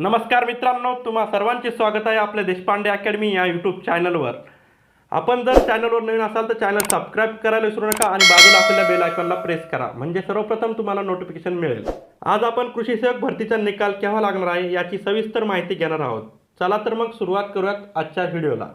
नमस्कार मित्रांनो तुम्हा सर्वांचे स्वागत आहे आपल्या देशपांडे अकॅडमी या यूट्यूब चॅनलवर. आपण जर चॅनलवर नवीन असाल तर चॅनल सबस्क्राईब करायला विसरू नका आणि बाजूला असलेल्या बेल आयकॉनला प्रेस करा. म्हणजे सर्वप्रथम तुम्हाला नोटिफिकेशन मिळेल. आज आपण कृषी सेवक भरतीचा निकाल केव्हा लागणार आहे याची सविस्तर माहिती घेणार आहोत. चला तर मग सुरुवात करूयात आजच्या व्हिडिओला.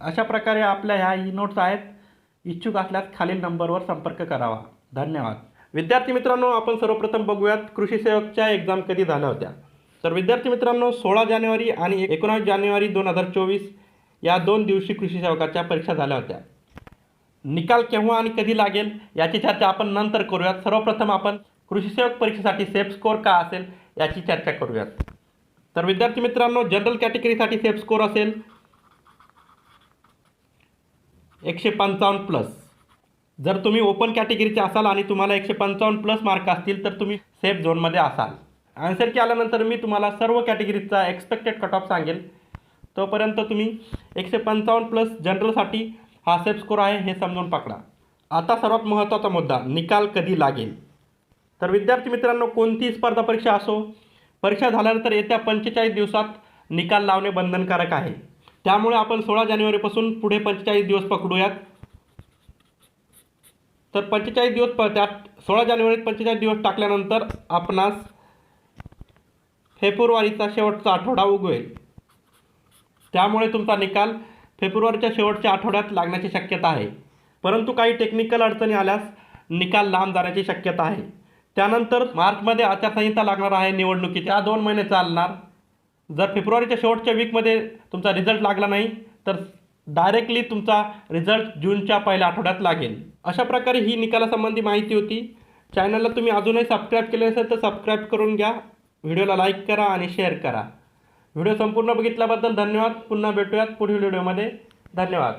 अशा प्रकारे आपल्या ह्या ई नोट्स आहेत. इच्छुक असल्यास खालील नंबरवर संपर्क करावा. धन्यवाद. विद्यार्थी मित्रांनो आपण सर्वप्रथम बघूयात कृषी सेवकच्या एक्झाम कधी झाल्या होत्या? तर विद्यार्थी मित्रांनो सोळा जानेवारी आणि एकोणावीस जानेवारी दोन हजार चोवीस या दोन दिवशी कृषी सेवकाच्या परीक्षा झाल्या होत्या. निकाल केव्हा आणि कधी लागेल याची चर्चा आपण नंतर करूयात. सर्वप्रथम आपण कृषी सेवक परीक्षेसाठी सेफ स्कोअर का असेल याची चर्चा करूयात. तर विद्यार्थी मित्रांनो जनरल कॅटेगरीसाठी सेफ स्कोअर असेल एकशे पंचावन्न प्लस जर तुम्ही ओपन कॅटेगरीचे असाल आणि तुम्हाला एकशे पंचावन्न प्लस मार्क असतील तर तुम्ही सेफ झोनमध्ये असाल. आन्सर की आल्यानंतर मी तुम्हाला सर्व कॅटेगरीचा एक्सपेक्टेड कट ऑफ सांगेल. तोपर्यंत तुम्ही एकशे पंचावन्न प्लस जनरलसाठी हा सेफ स्कोर आहे हे समजून पकडा. आता सर्वात महत्त्वाचा मुद्दा निकाल कधी लागेल? तर विद्यार्थी मित्रांनो कोणतीही स्पर्धा परीक्षा असो? परीक्षा झाल्यानंतर येत्या पंचेचाळीस दिवसात निकाल लावणे बंधनकारक आहे. त्यामुळे आपण सोळा जानेवारीपासून पुढे पंचेचाळीस दिवस पकडूयात. तर पंचेचाळीस दिवस प त्यात सोळा जानेवारीत पंचेचाळीस दिवस टाकल्यानंतर आपणास फेब्रुवारीचा शेवटचा आठवडा उगवेल. त्यामुळे तुमचा निकाल फेब्रुवारीच्या शेवटच्या आठवड्यात लागण्याची शक्यता आहे. परंतु काही टेक्निकल अडचणी आल्यास निकाल लांब जाण्याची शक्यता आहे. त्यानंतर मार्चमध्ये आचारसंहिता लागणार आहे निवडणुकीच्या दोन महिने चालणार. जर फेब्रुवारीच्या शेवटच्या वीकमध्ये तुमचा रिझल्ट लागला नाही तर डायरेक्टली तुमचा रिझल्ट जूनच्या पहिल्या आठवड्यात लागेल. अशा प्रकारे ही निकालासंबंधी माहिती होती. चॅनलला तुम्ही अजूनही सबस्क्राईब केले असेल तर सबस्क्राईब करून घ्या. व्हिडिओला लाईक करा आणि शेअर करा. व्हिडिओ संपूर्ण बघितल्याबद्दल धन्यवाद. पुन्हा भेटूयात पुढील व्हिडिओमध्ये धन्यवाद.